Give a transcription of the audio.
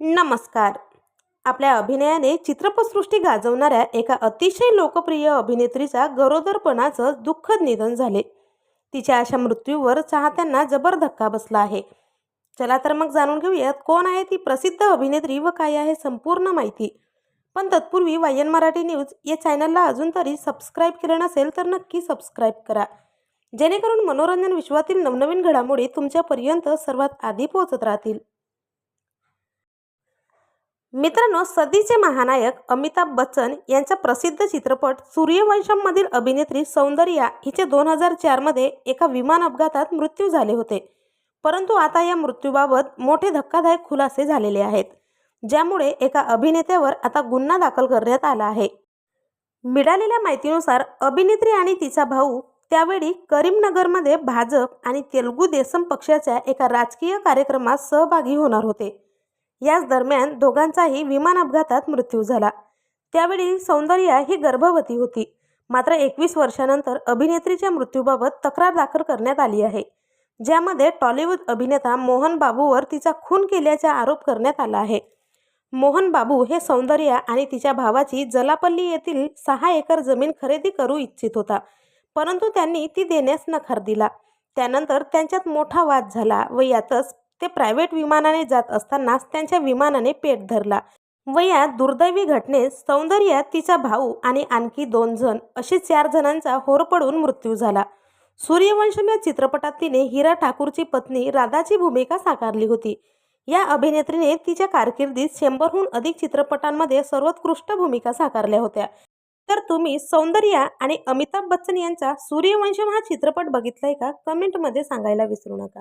नमस्कार. आपल्या अभिनयाने चित्रपटसृष्टी गाजवणाऱ्या एका अतिशय लोकप्रिय अभिनेत्रीचा गरोदरपणाचं दुःखद निधन झाले. तिच्या अशा मृत्यूवर चाहत्यांना जबर धक्का बसला आहे. चला तर मग जाणून घेऊयात कोण आहे ती प्रसिद्ध अभिनेत्री व काय आहे संपूर्ण माहिती. पण तत्पूर्वी वायन मराठी न्यूज या चॅनलला अजून तरी सबस्क्राईब केलं नसेल तर नक्की सबस्क्राईब करा. जेणेकरून मनोरंजन विश्वातील नवनवीन घडामोडी तुमच्यापर्यंत सर्वात आधी पोहोचत राहतील. मित्रांनो सदीचे महानायक अमिताभ बच्चन यांचा प्रसिद्ध चित्रपट सूर्यवंशममधील अभिनेत्री सौंदर्या हिचे दोन हजार चारमध्ये एका विमान अपघातात मृत्यू झाले होते. परंतु आता या मृत्यूबाबत मोठे धक्कादायक खुलासे झालेले आहेत ज्यामुळे एका अभिनेत्यावर आता गुन्हा दाखल करण्यात आला आहे. मिळालेल्या माहितीनुसार अभिनेत्री आणि तिचा भाऊ त्यावेळी करीमनगरमध्ये भाजप आणि तेलुगू देसम पक्षाच्या एका राजकीय कार्यक्रमात सहभागी होणार होते. याच दरम्यान दोघांचाही विमान अपघातात मृत्यू झाला. त्यावेळी सौंदर्या ही गर्भवती होती. मात्र एकवीस वर्षानंतर अभिनेत्रीच्या मृत्यूबाबत तक्रार दाखल करण्यात आली आहे. ज्यामध्ये टॉलिवूड अभिनेता मोहन बाबूवर तिचा खून केल्याचा आरोप करण्यात आला आहे. मोहन बाबू हे सौंदर्या आणि तिच्या भावाची जलापल्ली येथील सहा एकर जमीन खरेदी करू इच्छित होता. परंतु त्यांनी ती देण्यास नकार दिला. त्यानंतर त्यांच्यात मोठा वाद झाला व यातच ते प्रायव्हेट विमानाने जात असतानाच त्यांच्या विमानाने पेट धरला. व या दुर्दैवी घटनेत सौंदर्या तिचा भाऊ आणि आणखी दोन जण असे चार जणांचा होरपडून मृत्यू झाला. सूर्यवंशम या चित्रपटात तिने हिरा ठाकूरची पत्नी राधाची भूमिका साकारली होती. या अभिनेत्रीने तिच्या कारकिर्दीत शंभरहून अधिक चित्रपटांमध्ये सर्वोत्कृष्ट भूमिका साकारल्या होत्या. तर तुम्ही सौंदर्या आणि अमिताभ बच्चन यांचा सूर्यवंशम हा चित्रपट बघितलाय का? कमेंटमध्ये सांगायला विसरू नका.